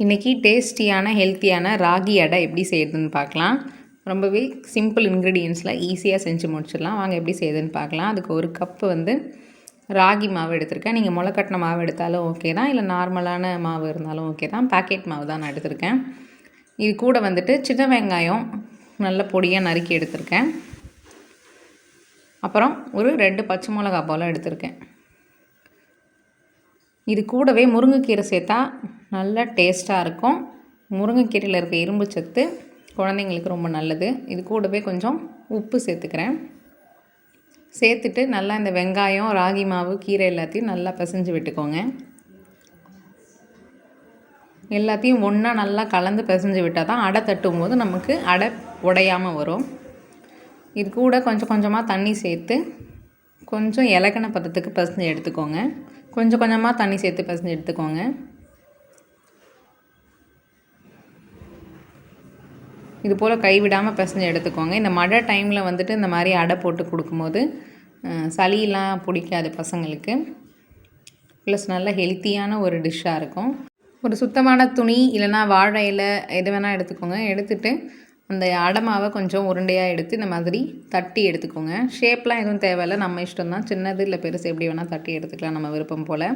இன்றைக்கி டேஸ்டியான ஹெல்த்தியான ராகி அடை எப்படி செய்யுதுன்னு பார்க்கலாம். ரொம்பவே சிம்பிள் இன்க்ரீடியன்ஸில் ஈஸியாக செஞ்சு முடிச்சிடலாம். வாங்க எப்படி செய்யுதுன்னு பார்க்கலாம். அதுக்கு ஒரு கப்பு வந்து ராகி மாவு எடுத்திருக்கேன். நீங்கள் முளைக்கட்டின மாவு எடுத்தாலும் ஓகே தான். இல்லை நார்மலான மாவு இருந்தாலும் ஓகே தான். பேக்கெட் மாவு தான் நான் எடுத்திருக்கேன். இது கூட வந்துட்டு சின்ன வெங்காயம் நல்ல பொடியாக நறுக்கி எடுத்திருக்கேன். அப்புறம் ஒரு ரெண்டு பச்சை மிளகா போல் எடுத்திருக்கேன். இது கூடவே முருங்கைக்கீரை சேர்த்தா நல்லா டேஸ்ட்டாக இருக்கும். முருங்கைக்கீரையில் இருக்க இரும்பு சத்து குழந்தைங்களுக்கு ரொம்ப நல்லது. இது கூடவே கொஞ்சம் உப்பு சேர்த்துக்கிறேன். சேர்த்துட்டு நல்லா இந்த வெங்காயம் ராகி மாவு கீரை எல்லாத்தையும் நல்லா பிசைஞ்சு விட்டுக்கோங்க. எல்லாத்தையும் ஒன்றா நல்லா கலந்து பிசைஞ்சு விட்டால் தான் அடை தட்டும் போது நமக்கு அடை உடையாமல் வரும். இது கூட கொஞ்சம் கொஞ்சமாக தண்ணி சேர்த்து கொஞ்சம் இலக்கண பதத்துக்கு பிசைஞ்சு எடுத்துக்கோங்க. கொஞ்சம் கொஞ்சமாக தண்ணி சேர்த்து பிசைஞ்சு எடுத்துக்கோங்க. இது போல் கைவிடாமல் பிசைஞ்சு எடுத்துக்கோங்க. இந்த மழை டைமில் வந்துட்டு இந்த மாதிரி அடை போட்டு கொடுக்கும்போது சளியெலாம் பிடிக்காது பசங்களுக்கு. ப்ளஸ் நல்ல ஹெல்த்தியான ஒரு டிஷ்ஷாக இருக்கும். ஒரு சுத்தமான துணி இல்லைனா வாழை இலை எது வேணால் எடுத்துக்கோங்க. எடுத்துகிட்டு அந்த அடமாவை கொஞ்சம் உருண்டையாக எடுத்து இந்த மாதிரி தட்டி எடுத்துக்கோங்க. ஷேப்லாம் எதுவும் தேவையில்லை. நம்ம இஷ்டம் தான் சின்னது இல்லை பெருசு எப்படி வேணால் தட்டி எடுத்துக்கலாம் நம்ம விருப்பம் போல்.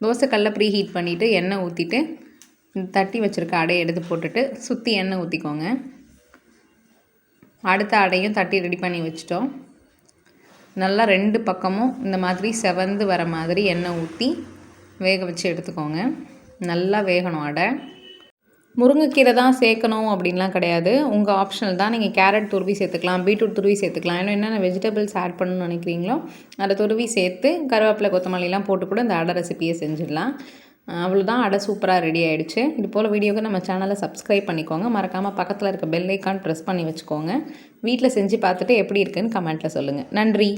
தோசைக்கல்ல ப்ரீ ஹீட் பண்ணிவிட்டு எண்ணெய் ஊற்றிட்டு தட்டி வச்சுருக்க அடையை எடுத்து போட்டுட்டு சுற்றி எண்ணெய் ஊற்றிக்கோங்க அடுத்த அடையும் தட்டி ரெடி பண்ணி வச்சிட்டோம். நல்லா ரெண்டு பக்கமும் இந்த மாதிரி செவந்து வர மாதிரி எண்ணெய் ஊற்றி வேக வச்சு எடுத்துக்கோங்க. நல்லா வேகணும் அடை. முருங்கைக்கீரை தான் சேர்க்கணும் அப்படின்லாம் கிடையாது. உங்கள் ஆப்ஷனல் தான். நீங்கள் கேரட் துருவி சேர்த்துக்கலாம் பீட்ரூட் துருவி சேர்த்துக்கலாம். இன்னும் என்னென்ன வெஜிடபிள்ஸ் ஆட் பண்ணணும்னு நினைக்கிறீங்களோ அதை துருவி சேர்த்து கருவேப்பிலை கொத்தமல்லிலாம் போட்டு கூட இந்த அடை ரெசிப்பியை செஞ்சிடலாம். அவ்வளோதான் அடை சூப்பராக ரெடி ஆகிடுச்சு இது போல் வீடியோக்கு நம்ம சேனலை சப்ஸ்கிரைப் பண்ணிக்கோங்க. மறக்காமல் பக்கத்தில் இருக்க பெல் ஐக்கான் ப்ரெஸ் பண்ணி வச்சுக்கோங்க. வீட்டில் செஞ்சு பார்த்துட்டு எப்படி இருக்குன்னு கமெண்ட்டில் சொல்லுங்கள் நன்றி.